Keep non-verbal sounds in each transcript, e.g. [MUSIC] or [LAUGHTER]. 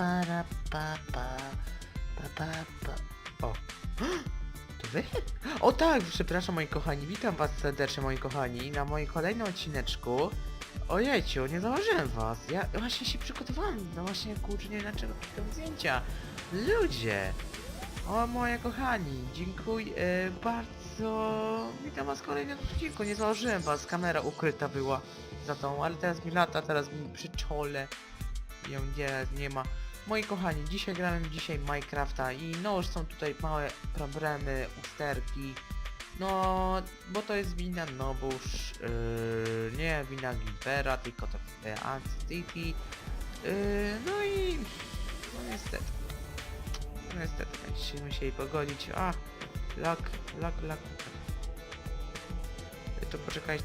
para pa pa pa pa pa. O. [GASPS] To wy? O tak, przepraszam moi kochani, witam was serdecznie moi kochani na moim kolejnym odcineczku. Ojejciu, nie zauważyłem was. Ja właśnie się przygotowałem, no właśnie kurczę, nie wiem dlaczego zdjęcia. Ludzie! O moje kochani, dziękuję e, bardzo. Witam was w kolejnym odcinku, nie założyłem was, kamera ukryta była za tą, ale teraz mi lata, teraz mi przy czole. Ją nie, nie ma. Moi kochani, dzisiaj grałem dzisiaj Minecrafta i no już są tutaj małe problemy, usterki. No, bo to jest wina Nobusz, yy, nie wina Gimpera, tylko to wina Anti-City. Yy, no i... no niestety. No niestety, będziecie musieli pogodzić. A, lak, lak, lak. To poczekaj.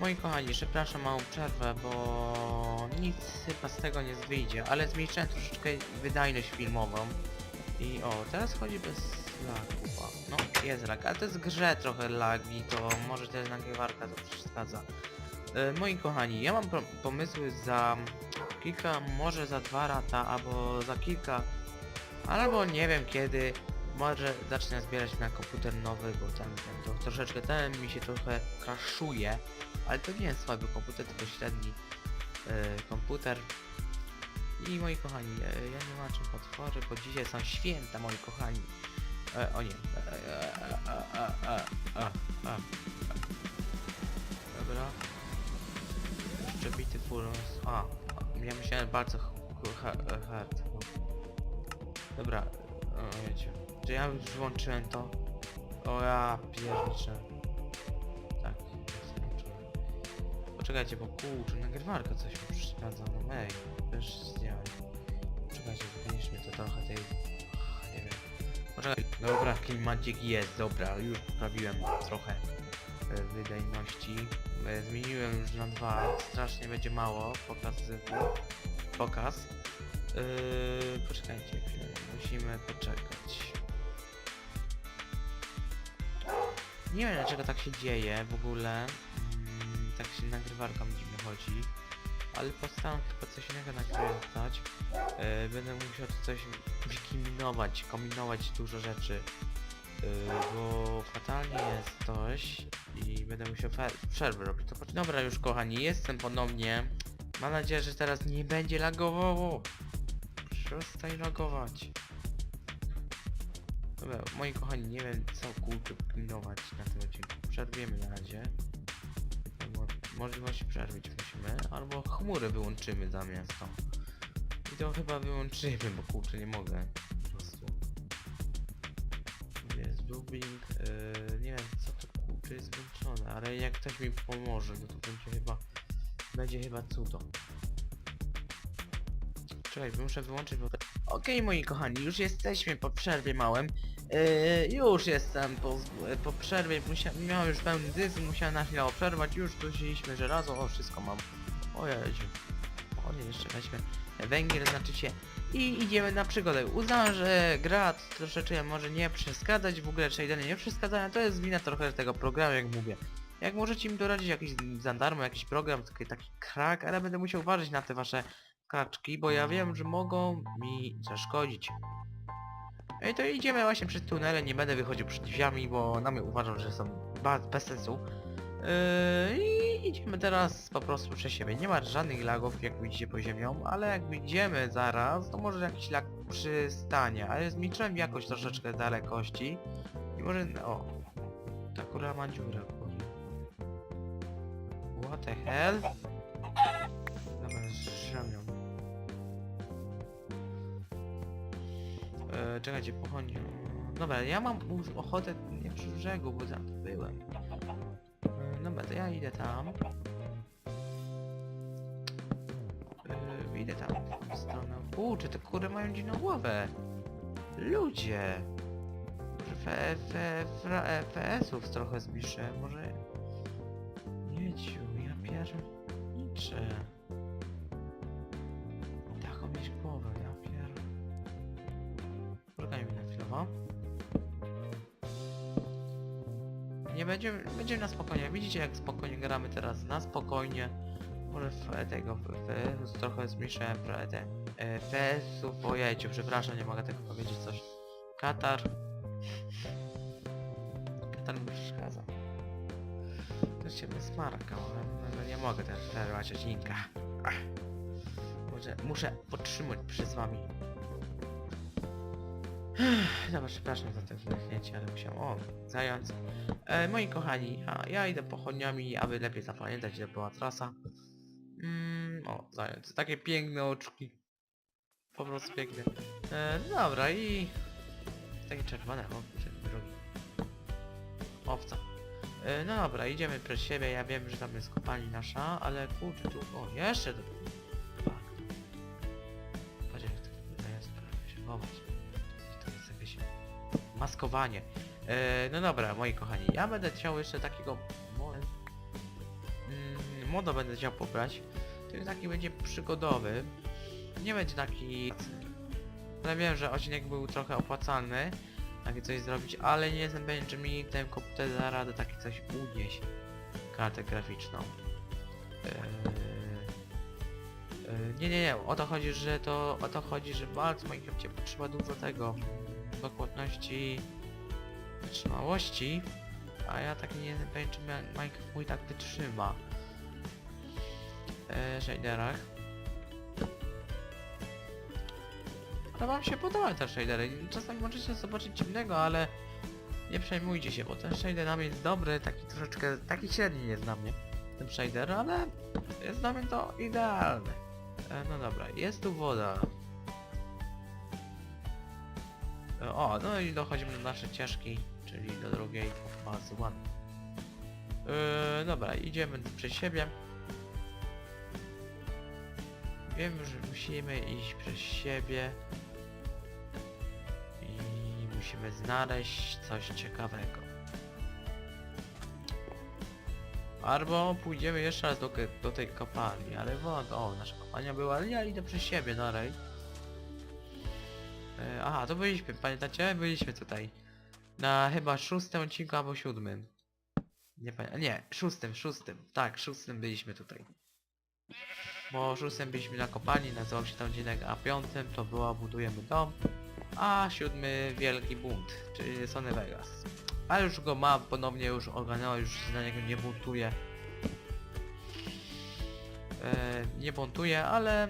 Moi kochani, przepraszam małą przerwę, bo nic chyba z tego nie wyjdzie, ale zmniejszyłem troszeczkę wydajność filmową. I o, teraz chodzi bez lagu. No, jest lag, ale to jest grze trochę lagi, to może jest nagrywarka, to przeszkadza. E, moi kochani, ja mam pomysły za kilka, może za dwa lata, albo za kilka, albo nie wiem kiedy, może zacznę zbierać na komputer nowy, bo ten, ten to troszeczkę ten mi się trochę crashuje, ale to nie jest słaby komputer, tylko średni e, komputer. I moi kochani, e, ja nie mam czym potwory, bo dzisiaj są święta, moi kochani. E, o nie. E. Dobra. Jeszcze bity furus. A, ja myślałem bardzo hard. Dobra, o wiecie. Czy ja już wyłączyłem to? O ja pierniczę. Tak, włączone. Poczekajcie, bo kurczę, nagrywarka coś mi przeszkadza, no ej, też zdjąłem. Poczekajcie, zmniejszmy to trochę tej... Ach, Nie wiem. Poczekaj, dobra, klimacik jest, dobra, już poprawiłem trochę e, wydajności. E, Zmieniłem już na dwa, strasznie będzie mało pokazywu. Pokaz. Yy, poczekajcie chwilę, musimy poczekać. Nie wiem dlaczego tak się dzieje w ogóle. Mm, tak się nagrywarka dziwnie chodzi. Ale postaram chyba coś innego nakręcać. Yy, będę musiał coś wykiminować, kombinować dużo rzeczy. Yy, bo fatalnie jest coś i będę musiał przerwę robić. To. Dobra już kochani, jestem ponownie. Mam nadzieję, że teraz nie będzie lagowało. Przestań lagować. Dobra, moi kochani, nie wiem co kurczę pilnować na tym odcinku. Przerwiemy na razie. Mo możliwość przerwić musimy, albo chmury wyłączymy zamiast to. I to chyba wyłączymy, bo kurczę nie mogę. Po prostu. Jest building, yy, nie wiem co to kurczę jest włączone, ale jak ktoś mi pomoże, no to będzie chyba, będzie chyba cudo. Czekaj, muszę wyłączyć, bo... Okej, moi kochani, już jesteśmy po przerwie małym. Yy, już jestem po, po przerwie, musia, miałem już pełny dysk, musiałem na chwilę przerwać, już wzięliśmy żelazo, o wszystko mam. O jezu. O nie, jeszcze weźmy węgiel, znaczy się. I idziemy na przygodę. Uznałem, że gra troszeczkę może nie przeszkadzać, w ogóle shadery nie przeszkadzają, to jest wina trochę tego programu, jak mówię. Jak możecie mi doradzić jakiś za darmo, jakiś program, taki, taki krak, ale będę musiał uważać na te wasze kaczki, bo ja wiem, że mogą mi zaszkodzić. No i to idziemy właśnie przez tunele, nie będę wychodził przed drzwiami, bo na mnie uważam, że są bez sensu. Yy, I idziemy teraz po prostu przez siebie. Nie ma żadnych lagów, jak widzicie po ziemią, ale jak wyjdziemy zaraz, to może jakiś lag przystanie, ale zmniejszyłem jakoś troszeczkę dalekości. I może... o! Ta kura ma dziurę. What the hell? E, czekajcie, pochodnie. Dobra, ja mam u- ochotę nie przy brzegu, bo tam byłem. E, dobra, to ja idę tam. E, idę tam, w tą stronę. Kurczę, te kury mają dziwną głowę. Ludzie. Może FPS-ów trochę zbliżę, może... będziemy, będziemy na spokojnie. Widzicie jak spokojnie gramy teraz, na spokojnie. Może w tego, w, w, trochę zmniejszyłem te E, Pesów, ojejciu, przepraszam, nie mogę tego powiedzieć coś. Katar. Katar mi przeszkadza. Też się wysmarkał, ale no, no nie mogę też przerwać odcinka. Muszę, muszę podtrzymać przez wami. [SIGHS] Dobra, przepraszam za to wdechnięcie, ale musiałem... O, zając. E, moi kochani, a ja idę pochodniami, aby lepiej zapamiętać, gdzie była trasa. Mm, o, zając. Takie piękne oczki. Po prostu piękne. E, dobra i... Takie czerwone, o, kurczę, drugi. Owca. E, no dobra, idziemy przed siebie, ja wiem, że tam jest kopalnia nasza, ale kurczę, tu... O, jeszcze tu... maskowanie. E, no dobra, moi kochani, ja będę chciał jeszcze takiego... mo- Mm, modo będę chciał pobrać. To taki będzie przygodowy. Nie będzie taki... Ale wiem, że odcinek był trochę opłacalny. Takie coś zrobić, ale nie jestem pewien, czy mi ten komputer da radę takie coś unieść. Kartę graficzną. Eee... Eee, nie, nie, nie, o to chodzi, że to... O to chodzi, że w Minecrafcie potrzeba dużo tego... Dokładności... Wytrzymałości. A ja tak nie jestem pewien, czy Minecraft mój tak wytrzyma. Eee, shaderach. Ale wam się podobają te shadery. Czasami możecie zobaczyć dziwnego, ale nie przejmujcie się, bo ten shader nam jest dobry, taki troszeczkę, taki średni jest dla mnie ten shader, ale jest dla mnie to idealne. E, no dobra, jest tu woda. O, no i dochodzimy do naszej ścieżki, czyli do drugiej fazy one. E, dobra, idziemy przed siebie. Wiem, że musimy iść przez siebie i musimy znaleźć coś ciekawego. Albo pójdziemy jeszcze raz do, do tej kopalni, ale wąt, o, nasza kopalnia była, ale ja idę przez siebie dalej. E, aha, to byliśmy, pamiętacie? Byliśmy tutaj. Na chyba szóstym odcinku albo siódmym. Nie pamiętam, nie, szóstym, szóstym, tak, szóstym byliśmy tutaj. Bo szóstym byliśmy na kopalni, nazywał się tam odcinek, a piątym to była budujemy dom, a siódmy wielki bunt, czyli Sony Vegas. Ale już go ma, ponownie już ogarnęła, już się na niego nie buntuje. E, nie buntuje, ale,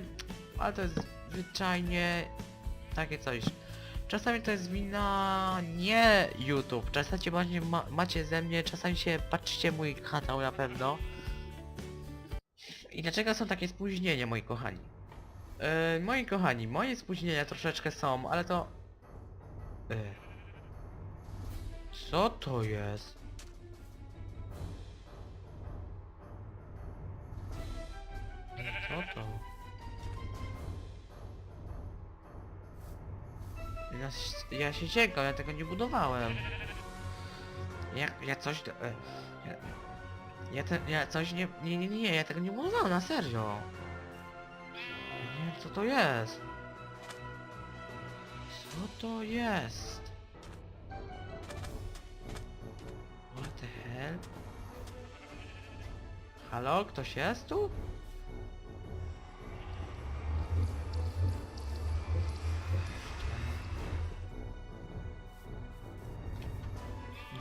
ale to jest zwyczajnie takie coś. Czasami to jest wina nie YouTube, czasami macie, ma, macie ze mnie, czasami się patrzcie mój kanał na pewno. I dlaczego są takie spóźnienia, moi kochani? E, moi kochani, moje spóźnienia troszeczkę są, ale to... E, co to jest? Co to? Ja, ja się ciekam, ja tego nie budowałem. Ja, ja coś... E, ja, ja, te, ja coś nie... Nie, nie, nie, ja tego nie budowałem, na serio. Co to jest. Co to jest? What the hell? Halo, ktoś jest tu?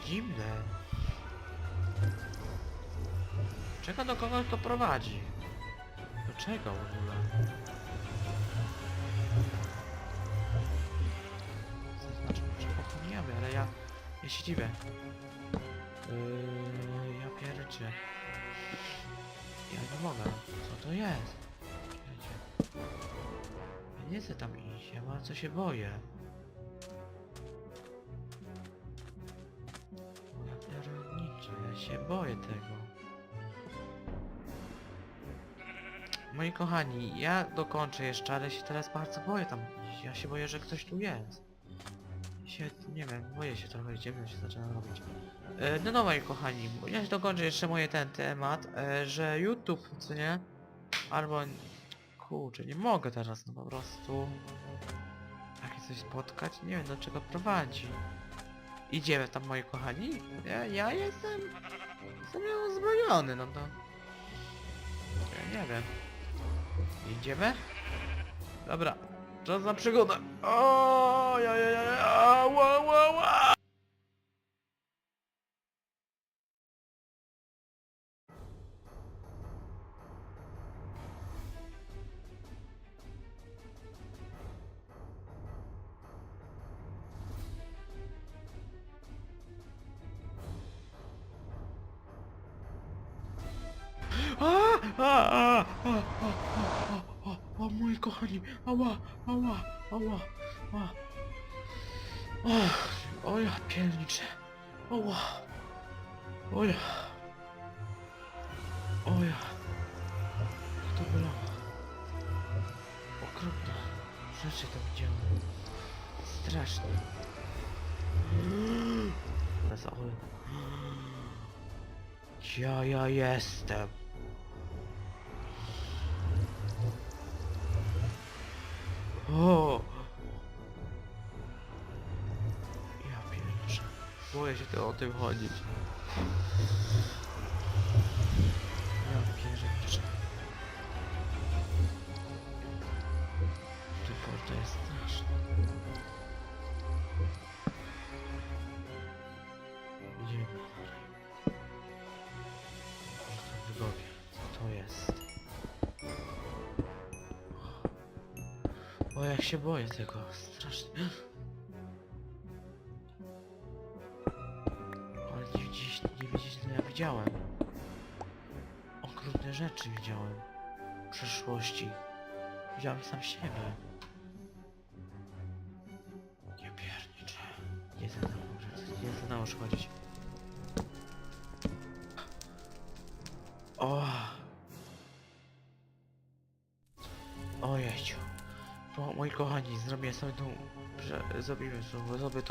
Dziwne. Czego do kogoś to prowadzi? Do czego w ogóle? Zaznaczam, że pochłaniamy, ale ja... Ja się dziwię. Yy, ja pierdzie. Ja nie mogę. Co to jest? Ja nie chcę tam iść, ja bardzo się boję. Się boję tego. Moi kochani, ja dokończę jeszcze, ale się teraz bardzo boję tam. Ja się boję, że ktoś tu jest. Się, nie wiem, boję się trochę, ciemno się zaczyna robić. E, no no moi kochani, ja się dokończę jeszcze moje ten temat, e, że YouTube, co nie? Albo... Kurczę, nie mogę teraz, no po prostu... Takie coś spotkać, nie wiem do czego prowadzi. Idziemy tam moi kochani? Ja, ja jestem... Jestem uzbrojony, no to... Ja nie wiem. Idziemy? Dobra, czas na przygodę. O, ja, ja, ja, ja, ła, ła, ła. A, a, a, a, a, a, a, moi kochani, ała, ała, ała, a. O, ja pierniczę, ała, o ja, o ja, jak to bolało, okropne rzeczy tam widziałem, straszne. Wesoły. Ja, ja jestem. Się to o tym chodzić. Ja pierniczę. Tu porta jest straszna. Idziemy dalej. Wygowie. Co to jest? O, jak się boję tego. Strasznie. Widziałem. Okrutne rzeczy widziałem. W przeszłości. Widziałem sam siebie. Nie pierniczę. Nie mną, nie za mną chodzić. O! Ojejciu. Moi kochani, zrobię sobie tą... Zrobimy sobie, zrobię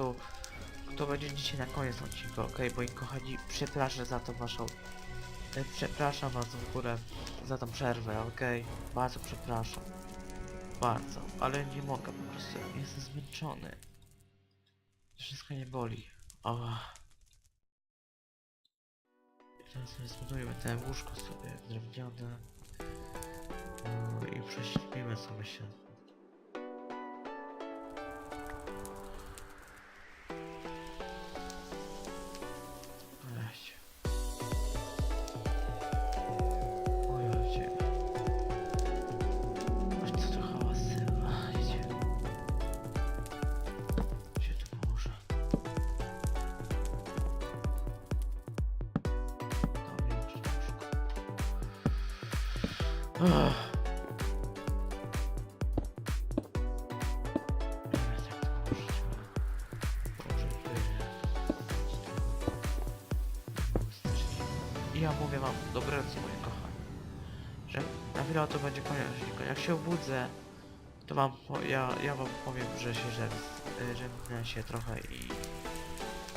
to... Będzie dzisiaj na koniec odcinka, okej? Moi kochani, przepraszam za tą waszą... e, Przepraszam was w górę za tą przerwę, okej? Bardzo przepraszam. Bardzo, ale nie mogę po prostu, jestem zmęczony. Wszystko nie boli. O. Teraz sobie zbudujemy te łóżko sobie drewniane. No i prześpimy sobie się. I ja mówię wam dobranoc moje kochani, że na chwilę to będzie koniec odcinka. Jak się obudzę, to wam ja, ja wam powiem, że się że, że się trochę i,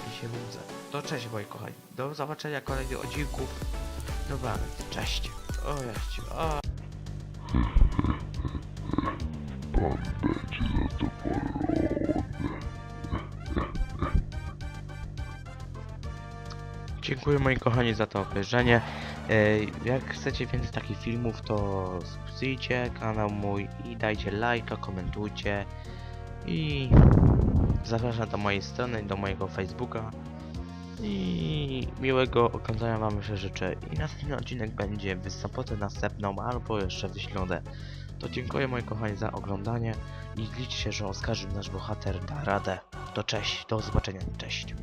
i się budzę. To cześć moi kochani. Do zobaczenia kolejnych odcinku. Dobranoc, cześć. O jaściu, o. Dziękuję moi kochani za to obejrzenie. E, Jak chcecie więcej takich filmów, to subskrybujcie kanał mój i dajcie lajka, komentujcie. I zapraszam do mojej strony, do mojego Facebooka. I miłego oglądania wam jeszcze życzę. I następny odcinek będzie w sobotę następną, albo jeszcze w środę. To dziękuję moi kochani za oglądanie i liczcie, że Oskarży nasz bohater da radę. To cześć, do zobaczenia, cześć.